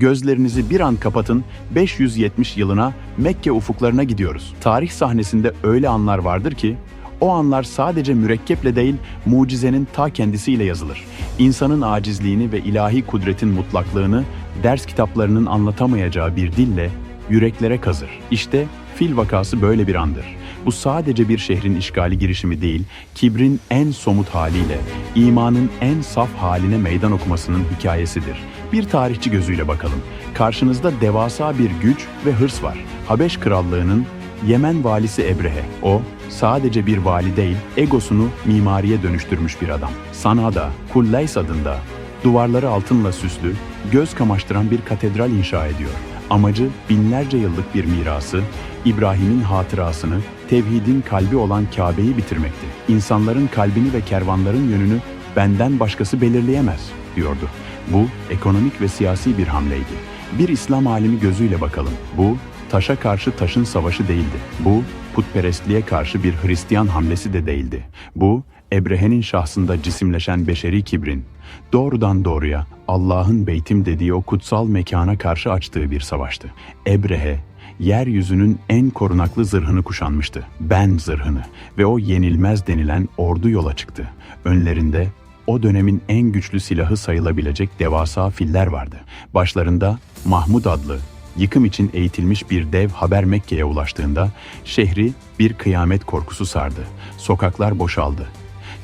Gözlerinizi bir an kapatın, 570 yılına Mekke ufuklarına gidiyoruz. Tarih sahnesinde öyle anlar vardır ki, o anlar sadece mürekkeple değil, mucizenin ta kendisiyle yazılır. İnsanın acizliğini ve ilahi kudretin mutlaklığını ders kitaplarının anlatamayacağı bir dille yüreklere kazır. İşte fil vakası böyle bir andır. Bu sadece bir şehrin işgali girişimi değil, kibrin en somut haliyle, imanın en saf haline meydan okumasının hikayesidir. Bir tarihçi gözüyle bakalım. Karşınızda devasa bir güç ve hırs var. Habeş Krallığı'nın Yemen valisi Ebrehe. O sadece bir vali değil, egosunu mimariye dönüştürmüş bir adam. Sana'da, Kulleys adında duvarları altınla süslü, göz kamaştıran bir katedral inşa ediyor. Amacı binlerce yıllık bir mirası, İbrahim'in hatırasını, tevhidin kalbi olan Kabe'yi bitirmekti. İnsanların kalbini ve kervanların yönünü benden başkası belirleyemez, diyordu. Bu ekonomik ve siyasi bir hamleydi. Bir İslam alimi gözüyle bakalım. Bu taşa karşı taşın savaşı değildi. Bu putperestliğe karşı bir Hristiyan hamlesi de değildi. Bu Ebrehe'nin şahsında cisimleşen beşeri kibrin doğrudan doğruya Allah'ın beytim dediği o kutsal mekana karşı açtığı bir savaştı. Ebrehe yeryüzünün en korunaklı zırhını kuşanmıştı. Ben zırhını ve o yenilmez denilen ordu yola çıktı. Önlerinde o dönemin en güçlü silahı sayılabilecek devasa filler vardı. Başlarında Mahmud adlı yıkım için eğitilmiş bir dev haber Mekke'ye ulaştığında şehri bir kıyamet korkusu sardı. Sokaklar boşaldı.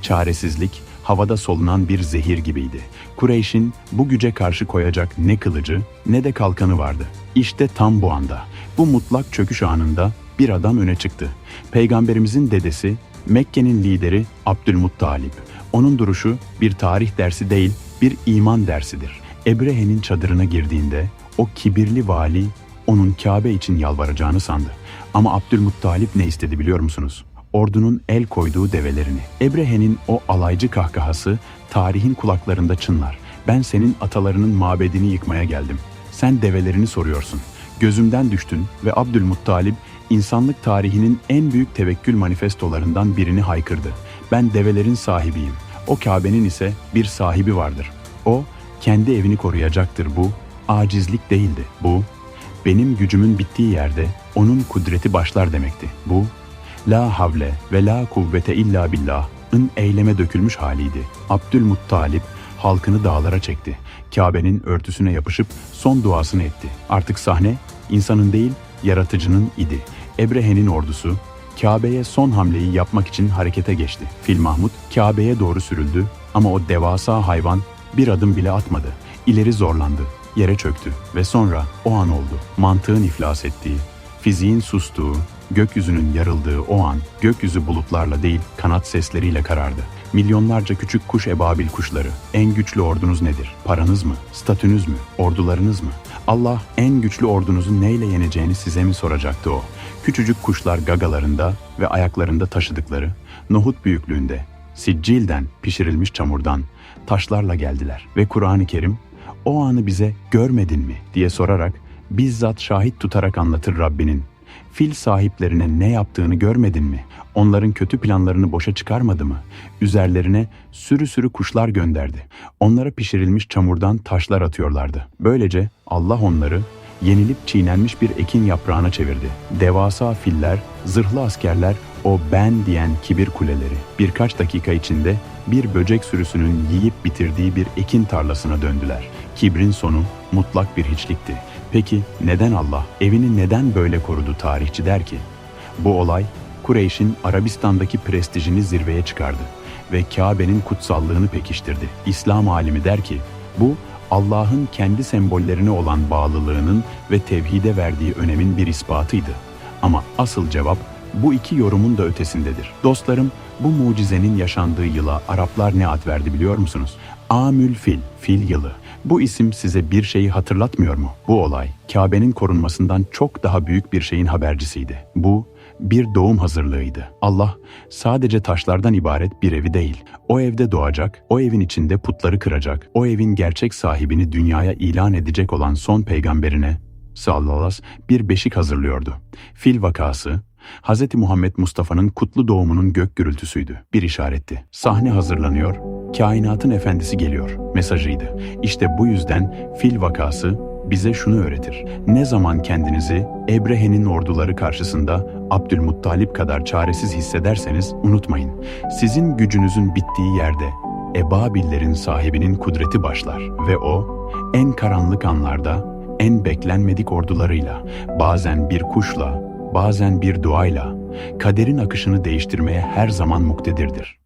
Çaresizlik havada solunan bir zehir gibiydi. Kureyş'in bu güce karşı koyacak ne kılıcı ne de kalkanı vardı. İşte tam bu anda, bu mutlak çöküş anında bir adam öne çıktı. Peygamberimizin dedesi, Mekke'nin lideri Abdülmuttalip. Onun duruşu bir tarih dersi değil, bir iman dersidir. Ebrehe'nin çadırına girdiğinde o kibirli vali onun Kabe için yalvaracağını sandı. Ama Abdülmuttalip ne istedi biliyor musunuz? Ordunun el koyduğu develerini. Ebrehe'nin o alaycı kahkahası tarihin kulaklarında çınlar. Ben senin atalarının mabedini yıkmaya geldim. Sen develerini soruyorsun. Gözümden düştün ve Abdülmuttalip insanlık tarihinin en büyük tevekkül manifestolarından birini haykırdı. Ben develerin sahibiyim. O Kabe'nin ise bir sahibi vardır. O kendi evini koruyacaktır bu. Acizlik değildi. Bu benim gücümün bittiği yerde onun kudreti başlar demekti. Bu la havle ve la kuvvete illa billah'ın eyleme dökülmüş haliydi. Abdülmuttalip halkını dağlara çekti. Kabe'nin örtüsüne yapışıp son duasını etti. Artık sahne insanın değil yaratıcının idi. Ebrehe'nin ordusu Kabe'ye son hamleyi yapmak için harekete geçti. Fil Mahmud Kabe'ye doğru sürüldü ama o devasa hayvan bir adım bile atmadı. İleri zorlandı, yere çöktü ve sonra o an oldu. Mantığın iflas ettiği, fiziğin sustuğu, gökyüzünün yarıldığı o an gökyüzü bulutlarla değil kanat sesleriyle karardı. Milyonlarca küçük kuş ebabil kuşları. En güçlü ordunuz nedir? Paranız mı? Statünüz mü? Ordularınız mı? Allah en güçlü ordunuzu neyle yeneceğini size mi soracaktı o? Küçücük kuşlar gagalarında ve ayaklarında taşıdıkları, nohut büyüklüğünde, siccilden, pişirilmiş çamurdan, taşlarla geldiler. Ve Kur'an-ı Kerim, o anı bize görmedin mi diye sorarak, bizzat şahit tutarak anlatır Rabbinin. Fil sahiplerine ne yaptığını görmedin mi? Onların kötü planlarını boşa çıkarmadı mı? Üzerlerine sürü sürü kuşlar gönderdi. Onlara pişirilmiş çamurdan taşlar atıyorlardı. Böylece Allah onları yenilip çiğnenmiş bir ekin yaprağına çevirdi. Devasa filler, zırhlı askerler, o ben diyen kibir kuleleri birkaç dakika içinde bir böcek sürüsünün yiyip bitirdiği bir ekin tarlasına döndüler. Kibrin sonu mutlak bir hiçlikti. Peki neden Allah evini neden böyle korudu tarihçi der ki? Bu olay Kureyş'in Arabistan'daki prestijini zirveye çıkardı ve Kabe'nin kutsallığını pekiştirdi. İslam alimi der ki, bu Allah'ın kendi sembollerine olan bağlılığının ve tevhide verdiği önemin bir ispatıydı. Ama asıl cevap bu iki yorumun da ötesindedir. Dostlarım, bu mucizenin yaşandığı yıla Araplar ne ad verdi biliyor musunuz? Amül Fil, fil yılı. Bu isim size bir şeyi hatırlatmıyor mu? Bu olay, Kabe'nin korunmasından çok daha büyük bir şeyin habercisiydi. Bu, bir doğum hazırlığıydı. Allah sadece taşlardan ibaret bir evi değil. O evde doğacak, o evin içinde putları kıracak, o evin gerçek sahibini dünyaya ilan edecek olan son peygamberine sallallahu bir beşik hazırlıyordu. Fil vakası, Hz. Muhammed Mustafa'nın kutlu doğumunun gök gürültüsüydü. Bir işaretti. Sahne hazırlanıyor, kainatın efendisi geliyor mesajıydı. İşte bu yüzden fil vakası bize şunu öğretir. Ne zaman kendinizi Ebrehe'nin orduları karşısında Abdülmuttalip kadar çaresiz hissederseniz unutmayın. Sizin gücünüzün bittiği yerde Ebabillerin sahibinin kudreti başlar ve o en karanlık anlarda en beklenmedik ordularıyla, bazen bir kuşla, bazen bir duayla, kaderin akışını değiştirmeye her zaman muktedirdir.